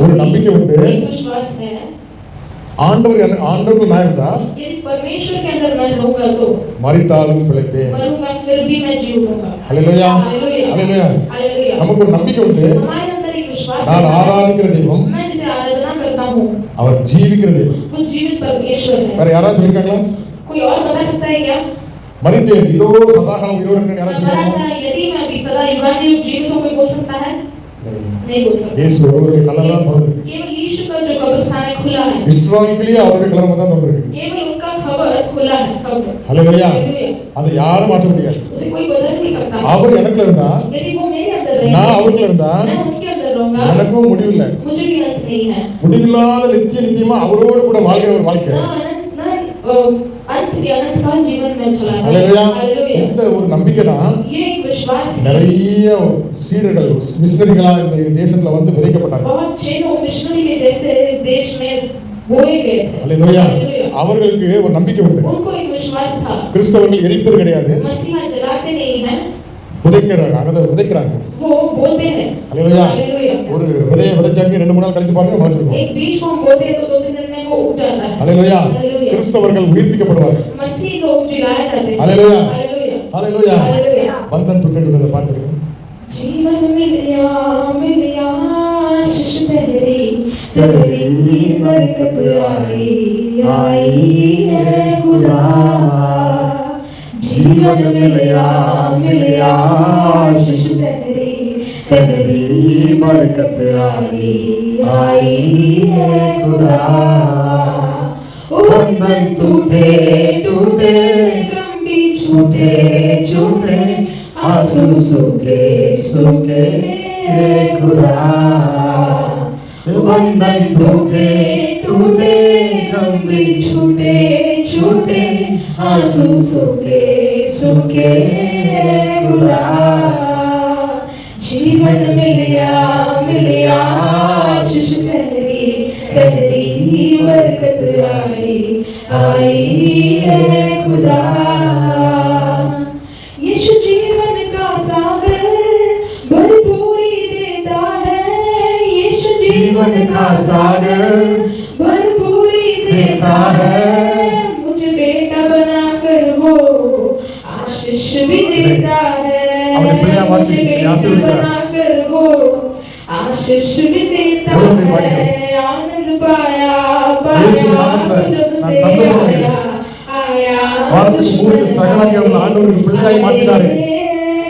ஒரு நம்பிக்கை உண்டு एक विश्वास है ஆண்டவர் என்ன- ஆண்டவருக்கு நான் இருந்தா यदि परमेश्वर के अंदर मैं रहूंगा तो மறித்தாலும் பிழைப்பேன் मरूंगा फिर भी मैं जीऊंगा அல்லேலூயா हालेलुया அல்லேலூயா हालेलुया நமக்கு ஒரு நம்பிக்கை உண்டு हमारे अंदर एक विश्वास நான் है ஆராதிக்கிற தெய்வம் मैं जिसे आराधना करता हूँ அவர் ஜீவிக்கிற தெய்வம் वो जीवित परमेश्वर வேற है யாராவது சொல்லிருக்காங்களா कोई और बता सकता है क्या மறித்தேன் இதோ சதாகாலம் உயிரோடு இருக்கேன் யாராவது हमारा சொல்லிருக்காங்களா था, यदि मैं अभी सदा युगान्य युग जीवित हूँ कोई बोल सकता है नहीं बोल सकता இயேசு ஒருவருடைய கல்லெல்லாம் திறந்திருக்கு केवल यीशु का जो कब्रिस्तान है खुला है இஸ்ராயலிலேயே அவருடைய கல்லறை தான் திறந்திருக்கு केवल उनका खबर खुला है कब्र அல்லேலூயா हालेलुया அதை யாரும் மாற்ற முடியாது उसे कोई बदल नहीं सकता அவர் எனக்குள்ள இருந்தா यदि वो मेरे अंदर நான் रहे அவருக்குள்ள இருந்தா मैं उनके अंदर रहूंगा எனக்கும் முடிவில்லை मुझे भी अंत नहीं है முடிவில்லாத நித்திய நித்தியமா அவரோடு கூட வாழ்கிற ஒரு வாழ்க்கை ना अनंत இந்த ஒரு நம்பிக்கை தான் நிறைய சீடர்கள் மிஷினரிகளா இந்த தேசத்துல வந்து விதைக்கப்பட்டாங்க. அவர்களுக்கு ஒரு நம்பிக்கை உண்டு. கிறிஸ்தவர்கள் எரிப்பது கிடையாது. விதைக்கிறாங்க அதை விதைக்கிறாங்க वो बोते हैं அல்லேலூயா हालेलुया ஒரு விதையை விதைச்சாங்க ரெண்டு மூணு நாள் கழிச்சு பாருங்க முளைச்சிருக்கும் एक बीज को हम बोते हैं तो दो तीन दिन में वो उग जाता है அல்லேலூயா हालेलुया கிறிஸ்தவர்கள் உயிர்ப்பிக்கப்படுவார்கள் मसीह लोग जिलाए जाते हैं हालेलुया हालेलुया அல்லேலூயா हालेलुया பந்தன் துண்டு பாட்டு இருக்கு जीवन मिलिया मिलिया आशीष तेरी तेरी बरकत आई आई है खुदा जीवन मिलिया मिलिया आशीष तेरी बरकत आई आई है खुदा। बंधन टूटे टूटे भी छूटे छूटे आँसू सूखे सूखे खुदा बंधन टूटे टूटे गम छूटे छूटे, आँसू सूखे सूखे जीवन मिलिया मिलिया, आशीष तेरी तेरी बरकत आई आई है खुदा। यीशु जीवन का सागर भरपूरी देता है। यीशु जीवन का सागर है मुझ बेटा बना कर वो आशीष भी देता है मुझे बेटा बना कर वो आशीष भी देता है आनंद पाया पाया खुद से आया आया तुझ से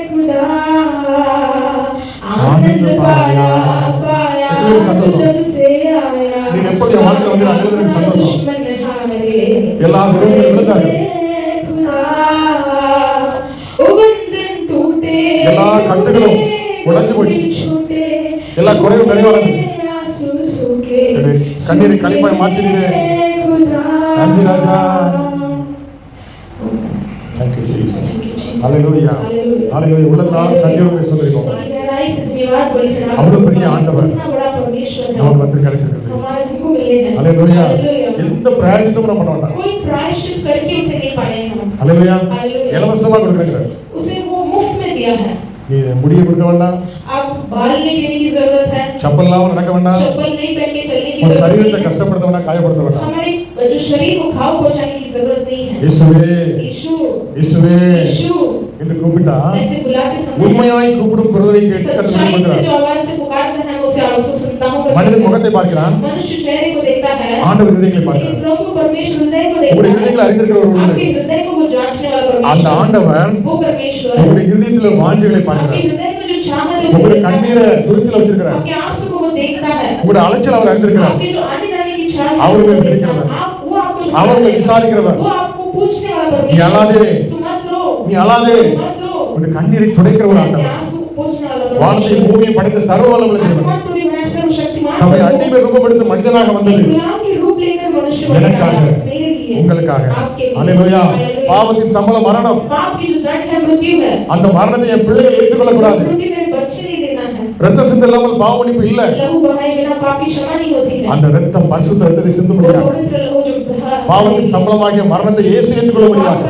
खुदा आनंद पाया पाया खुद से आया நீங்க எப்படி வாழ்க்கை வந்து அனைவரும் சந்தோஷம் எல்லா கிருமிகளும் எல்லா கட்டுகளும் உடஞ்சு போயிடுச்சு. எல்லா குறைவும் நிறைவானது கண்ணீரை களிப்பாய் மாற்றினீரே நன்றி ராஜா. அலையோயா அலையோயா உள்ளதால் கண்டிப்பாக சொல்லிருக்கோம் அவ்வளவு பெரிய ஆண்டவர் நமக்கு வந்து கிடைச்சிருக்கு हालेलुया। எந்த பிராயசித்தமும் நம்ம பண்ண மாட்டாங்க कोई प्रायश्चित करके उसे नहीं पाए हम அலையலூயா हालेलुया। இலவசமா கொடுக்குறாங்க उसे वो मुफ्त में दिया है நீ முடிய கொடுக்க வேண்டாம். चप्पल लाओ நடக்க வேண்டாம் चप्पल नहीं पहन के என்று கூப்பிட்டா ऐसे உண்மையாய் கூப்பிடும் குரலை கேட்டு கர்த்தர் பண்றார் மனிதன் முகத்தை பார்க்கிறான். मनुष्य ஆண்டவர் இதயத்தை பார்க்கிறார். प्रभु உங்களுடைய இருதயங்களை அறிந்திருக்கிறவர் அந்த ஆண்டவன் உங்களுடைய இருதயத்துல வாஞ்சிகளை பார்க்கிறார் உங்களுடைய கண்ணீரை துருத்தில் வச்சிருக்கிறார். உங்களுடைய அலைச்சல் அவர் அறிந்திருக்கிறார். அவர்கள் கிடைக்கிறவர் அவர்கள் விசாரிக்கிறவர். நீ அழாதே. நீ அழாதே. உன்னுடைய கண்ணீரை துடைக்கிறவர் ஆண்டவர். வானத்தை பூமியை படைத்த சர்வவலம் தம்மை அடிமை ரூபப்படுத்த மனிதனாக வந்தது. எனக்காக. உங்களுக்காக. அலையா பாவத்தின் சம்பளம் மரணம். அந்த மரணத்தை என் பிள்ளைகள் ஏற்றுக்கொள்ள கூடாது ரத்த சிந்தம் இல்லாமல் அந்த ரத்தம் பரிசுத்த ரத்தத்தை சிந்த முடியாது பாவத்தின் சம்பளமாகிய மரணத்தை இயேசு ஏற்றுக்கொள்ள முடியாது.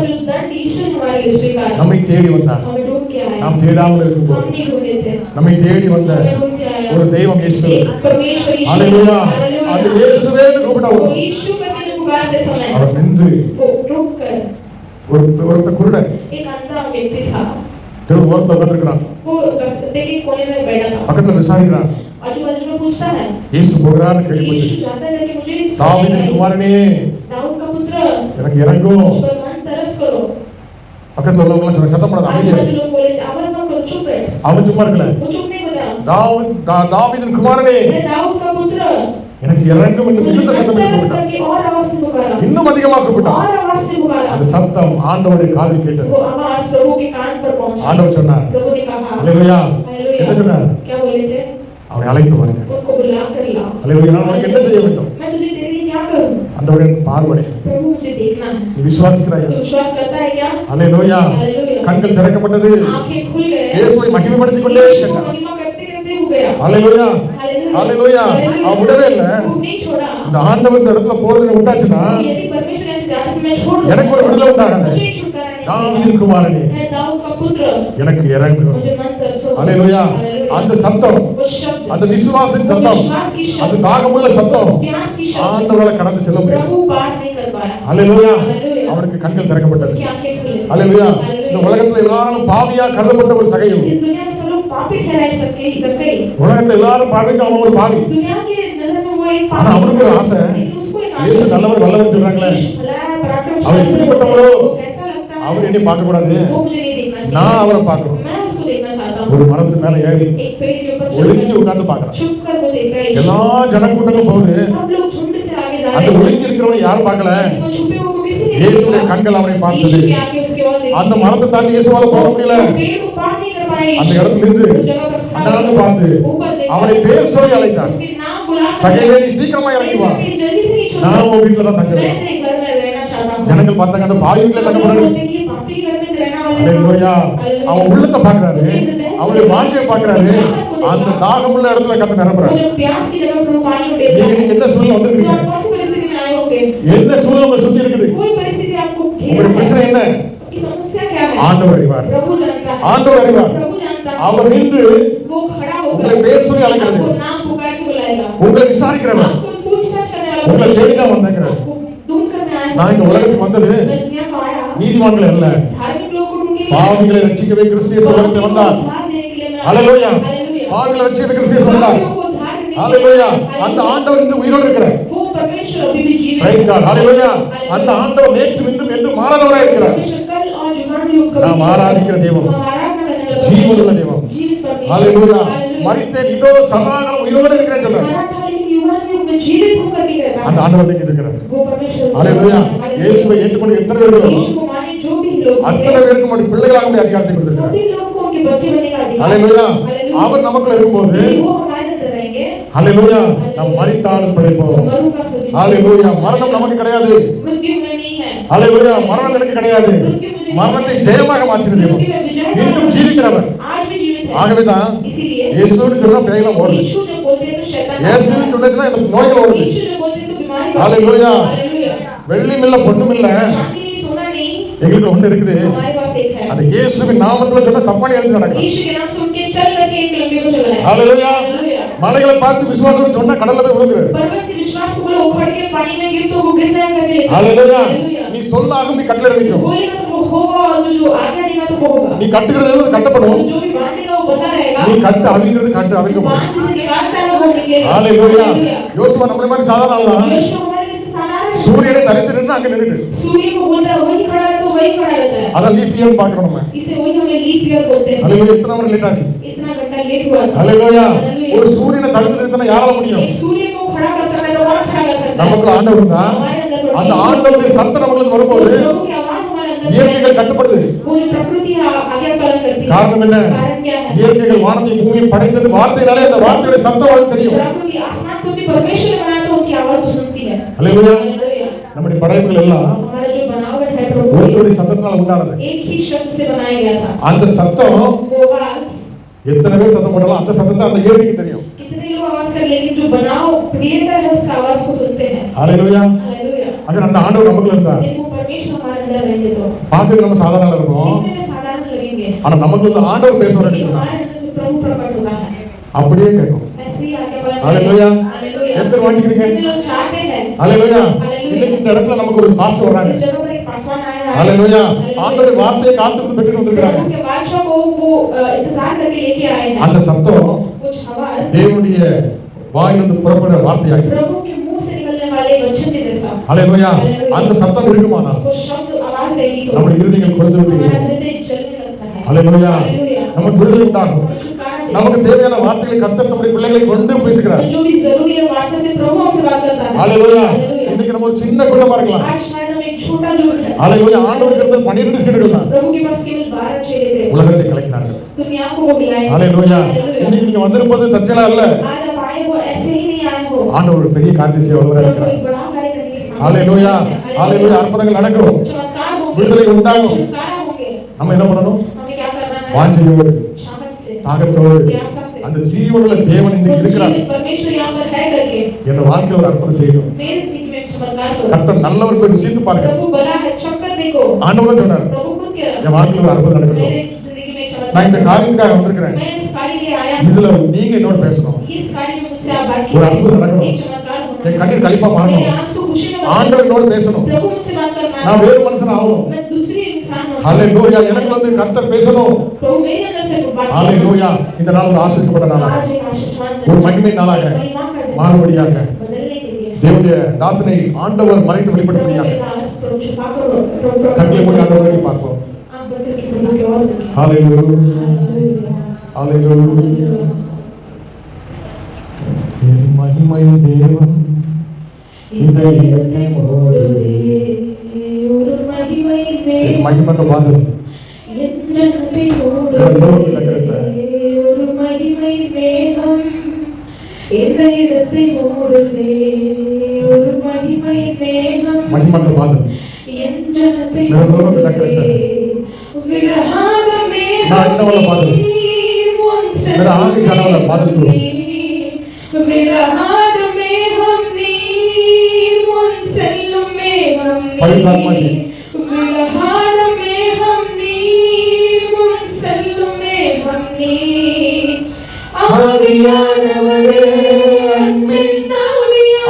நம்மை தேடி வந்தார். நாம் தேடாமல் இருக்கும்போது. நம்மை தேடி வந்த ஒரு தெய்வம் இயேசு. அலையா அது இயேசுவே கூப்பிட்டவர் यीशु करके जो पुकारते समय அவர் நின்று वो रुक कर ஒரு ஒருத்த குருடன் एक अंधा व्यक्ति था திரு ஓரத்தில் உட்காந்துருக்கிறான் वो रास्ते के कोने में बैठा था பக்கத்துல விசாரிக்கிறான் आजू बाजू में पूछता है இயேசு போகிறான்னு यीशु கேள்விப்பட்டு जानता है कि मुझे தாவீதின் सुनना है। குமாரனே दाऊद का पुत्र எனக்கு இறங்கும் मुझ पर मन तरस करो பக்கத்துல உள்ளவங்க சொன்ன சத்தம் போடாத आजू அமைதியா बाजू இரு. लोग बोले आवाज मत करो चुप रहे அவன் சும்மா இருக்கல वो चुप नहीं बता தாவீது தா- தாவீதின் குமாரனே मैं दाऊद का पुत्र எனக்கு இறங்கும் என்று மிகுந்த சத்தம் இன்னும் அதிகமாக கூப்பிட்டான். அந்த சத்தம் ஆண்டவருடைய காது கேட்டது. ஆண்டவர் சொன்னார். இல்லையா என்ன சொன்னார்? அவனை அழைத்து வாங்க நான் என்ன செய்ய வேண்டும்? ஆண்டவரின் பார்வனை நீ விசுவாசிக்கிறாயா? அலே லோயா கண்கள் திறக்கப்பட்டது. இயேசுவை மகிமைப்படுத்திக் கொண்டே அலையிலா அலையிலா அவன் விடவே இல்லை. இந்த ஆண்டவர் இடத்துல போறதுல விட்டாச்சுன்னா எனக்கு ஒரு விடுதலை உண்டாகாது தாவீதின் குமாரனே எனக்கு இறங்கும் அலையிலா அந்த சத்தம். அந்த விசுவாசின் சத்தம். அந்த தாகமுள்ள சத்தம். ஆண்டவர்களை கடந்து செல்ல முடியும். அலையிலா அவனுக்கு கண்கள் திறக்கப்பட்டது. அலையிலா இந்த உலகத்துல எல்லாரும் பாவியா கருதப்பட்ட ஒரு சகையும் உலகத்துல எல்லாரும் பார்வைக்கு அவன் ஒரு பாவி ஆனா ஒரு ஆசை. இயேசு நல்லவர் வல்லவர் சொல்றாங்களே. அவர் எப்படிப்பட்டவரோ அவர் என்னை பார்க்க கூடாது நான் அவரை பார்க்கணும். ஒரு மரத்து மேல ஏறி ஒழுங்கி உட்கார்ந்து பாக்குறேன் எல்லா ஜனக்கூட்டங்களும் போகுது. அந்த ஒழுங்கி இருக்கிறவனை யாரும் பார்க்கல. இயேசுடைய கண்கள் அவனை பார்த்தது. அந்த மரத்தை தாண்டி இயேசுவால போக முடியல. அந்த இடத்துல இருந்து அண்ணாந்து பார்த்து அவனை பேர் சொல்லி அழைத்தான் சகையிலே சீக்கிரமா இறங்கி வா. நான் உன் வீட்டுல தான் தங்குறேன். ஜனங்கள் பார்த்தாங்க அந்த பாய் வீட்டுல தங்குறாரு அவன் உள்ளத்தை பாக்குறாரு அவனுடைய வாழ்க்கையை பாக்குறாரு அந்த தாகம் உள்ள இடத்துல கத்த நிரப்புறாரு. நீங்க என்ன சூழ்நிலை வந்திருக்கீங்க? என்ன சூழ்நிலை சுத்தி இருக்குது? உங்களுடைய பிரச்சனை என்ன? ஆண்டவர் அறிவார். ஆண்டவர் அறிவார். அவர் நின்று உங்களை பேர் சொல்லி அழைக்கிறது உங்களை விசாரிக்கிறவர். உங்களை தேடிதான் வந்திருக்கிறேன். நான் இந்த உலகத்துக்கு வந்தது நீதிமன்றம் அல்ல. பாவிகளை ரசிக்கவே கிறிஸ்திய உலகத்தில் வந்தார். அலலோயா பாவிகளை ரட்சிக்கவே கிறிஸ்திய வந்தார். அலலோயா அந்த ஆண்டவர் இன்று உயிரோடு இருக்கிறார். அந்த ஆண்டவர் நேற்று இன்றும் என்று மாறாதவராக இருக்கிறார். நாம் ஆராதிக்கிற தெய்வம். ஜீவனுள்ள தெய்வம். ஹalleluya. மரித்தேன் இதோ சதா உயிரோடு இருக்கிறேன் சொல்றார். அந்த ஆண்டவர் நீங்க இருக்கிறார். ஹalleluya. இயேசுவை ஏற்றுக்கொண்டு எத்தனை பேர் இருக்கிறோம் அத்தனை பேருக்கு மட்டும் பிள்ளைகளாக முடிய அதிகாரத்தை கொடுத்திருக்கிறார். ஹalleluya. அவர் நமக்குள்ள இருக்கும்போது ஹalleluya. நாம் மரித்தாலும் பிழைப்போம். ஹalleluya. மரணம் நமக்கு கிடையாது. ஹalleluya. மரணம் எனக்கு கிடையாது மரணத்தை ஜெயமாக மாற்றிவிடுவோம் இன்னும் ஜீவிக்கிறவர். ஆகவேதான் இயேசுன்னு சொன்னா பேய்கள் ஓடுது இயேசுன்னு சொன்னா இந்த நோய்கள் ஓடுது ஹalleluya. வெள்ளி இல்ல பொண்ணும் இல்ல எங்களுக்கு ஒண்ணு இருக்குது. அது இயேசுவின் நாமத்துல சொன்ன சப்பாணி எழுதி நடக்கும். ஹalleluya. மலைகளை பார்த்து விசுவாசம் சொன்னா கடல்ல போய் விழுகுது நீ சொல்லாகும் நீ கட்டளை இருக்கும் होगा और जो जो आज्ञा देगा तो वो होगा நீ கட்டுகிறது எல்லாம் கட்டப்படும் जो भी बांधेगा वो बंधा रहेगा நீ கட்டு அவிங்கிறது கட்டு அவிக்கப்படும் बांध जिसे निकालता है वो निकलेगा ஹalleluya हालेलुया யோசுவா நம்மள மாதிரி சாதாரண ஆள் தான் यीशु हमारे जैसे साधारण है சூரியனை தரித்து நின்று அங்க நின்னுட்டு सूर्य को बोलता है वही खड़ा है तो वही खड़ा रहता है அதான் லீஃப் இயர் பாக்குறோம் நம்ம इसे वही हमें लीप ईयर बोलते हैं ஹalleluya எத்தனை மணி லேட் ஆச்சு इतना घंटा लेट हुआ था அல்லேலூயா Hallelujah. ஒரு சூரியனை தடுத்து நிறுத்தினா யாரால முடியும் एक सूर्य को खड़ा कर सकता है तो कौन खड़ा कर सकता है நமக்குள்ள ஆண்டவர் தான் அந்த ஆண்டவருடைய சத்தம் நமக்கு வரும்போது प्रभु की आवाज हमारे अंदर से இயற்கைகள் கட்டுப்படுது காரணம் என்ன? இயற்கைகள் வானத்தை பூமி படைத்தது வார்த்தையினாலே அந்த வார்த்தையோட சப்தம் தெரியும். நம்முடைய படைப்புகள் எல்லாம் ஒருவருடைய சத்தத்தினால் உண்டானது. அந்த சத்தம் எத்தனை பேர் சத்தம் போட்டாலும் அந்த சத்தம் தான் அந்த இயற்கைக்கு தெரியும். पास कर लेकिन அந்த ஆண்டவர் நமக்குள்ள இருந்தா देखो परमेश्वर பாக்க நம்ம சாதாரணமா இருப்போம் சாதாரண लगेंगे ஆனா நமக்கு வந்து ஆண்டவர் பேசுறாரு பிரபு அப்படியே கேட்கும். ஹalleluya எத்தனை வாங்கிக்கிறீங்க இருக்கீங்க ஹalleluya இன்னைக்கு இந்த இடத்துல நமக்கு ஒரு பாஸ்டர் வராங்க. इस जगह पर एक पासवान आया है அல்லேலூயா हालेलुया। ஆண்டவருடைய வார்த்தையை காத்திருந்து பெற்று வந்திருக்காங்க प्रभु के बादशाह को वो अ, इंतजार करके लेके आए हैं அந்த சத்தம் कुछ आवाज தேவனுடைய வாயிலிருந்து புறப்படுற வார்த்தையாகி प्रभु के मुंह से निकलने वाले वचन के जैसा அல்லேலூயா அந்த சத்தம் இருக்குமானா वो शब्द आवाज रहेगी तो நம்முடைய இருதயங்கள் கொடுத்து हमारा விட்டு हृदय जलने लगता है அல்லேலூயா हालेलुया। நமக்கு விடுதலை உண்டாகும் और छुटकारा देता है। நமக்கு தேவையான வார்த்தைகளை கத்தர் நம்முடைய பிள்ளைகளை கொண்டு பேசுகிறார் जो भी जरूरी है वाचा से प्रभु हमसे बात करता है அல்லேலூயா हालेलुया। இன்னைக்கு நம்ம ஒரு சின்ன குடும்பமா இருக்கலாம் आज शायद அதை போய் ஆண்டவருக்கு பன்னிரண்டு சீடுகள் தான் உலகத்தை கலக்கினார்கள். இன்னைக்கு நீங்க வந்திருப்பது தற்செயலா இல்ல. ஆண்டவர் பெரிய காரியம் செய்ய வருவதாக இருக்கிறார். ஆலையிலோயா. ஆலையிலோயா அற்புதங்கள் நடக்கும் விடுதலை உண்டாகும். நம்ம என்ன பண்ணணும்? வாஞ்சையோடு தாகத்தோடு அந்த ஜீவனில் தேவன் இருக்கிறார். என் வாழ்க்கையில் ஒரு அற்புதம் செய்யணும். கர்த்தர் நல்லவர் போய் ருசித்து பாருங்க. ஆண்டவர் சொன்னார். என் வாழ்க்கையில் அற்புதம் நடக்கணும் நான் இந்த காரியத்துக்காக வந்திருக்கிறேன். இதுல நீங்க என்னோட பேசணும். ஒரு அற்புதம் நடக்கணும். என் கண்ணீர் கழிப்பா மாறணும். ஆண்டவனோட பேசணும். நான் வேறு மனுஷன் ஆகணும். ஹalleluya. எனக்கு வந்து கர்த்தர் பேசணும். ஹalleluya. இந்த நாள் ஒரு ஆசீர்வாதமான நாளாக. ஒரு மகிமை நாளாக மாறுபடியாக. தேவனுடைய தாசனை ஆண்டவர் மறைத்து வெளிப்படுத்தியா கட்டில போட்டு ஆண்டவரை பார்ப்போம். மகிமை தேவன் மகிமக்க பாது ஒரு மகிமை மேகம். என்னிடத்தை ஓடுதே ஒரு மகிமை மேகம் மகிமந்த பாதம். என் ஜனத்தை விலகாத விலகாத மேகம் நீ உன் செல்லும்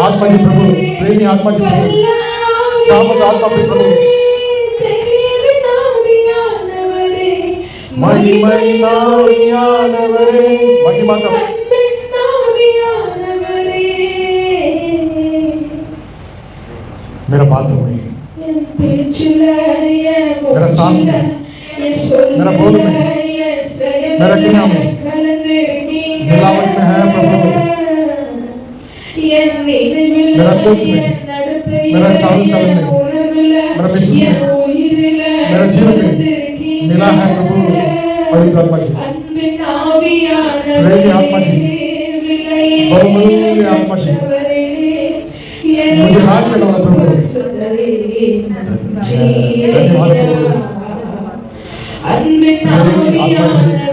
ఆత్మకి ప్రభు ప్రేమి ఆత్మకి ప్రభు సామత ఆత్మకి ప్రభు మహిమైనావరే మహిమత मेरा बाथरूम में मेरा सांस में मेरा बोध में मेरा किना में मिलावट में है प्रभु। मेरा सोच में मेरा चाल चलन में मेरा विश्व में, मेरा जीवन में मिला है प्रभु। पवित्र आत्मा जी। प्रेमी आत्मा जी, बहुमूल्य आत्मा जी, मुझे हाथ में प्रभु। धन्यवाद। प्रभु।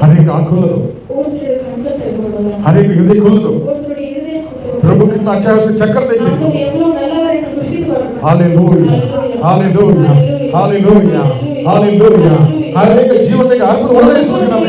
హరికి ఆకులదు హరికి హృదయ కులదు ప్రభు కింద అత్యావసర చక్కెర ಹರೇಕ ಜೀವನಕ್ಕೆ ಅದ್ಭುತ ಒಳ್ಳೆಯ ಸೂಚನೆ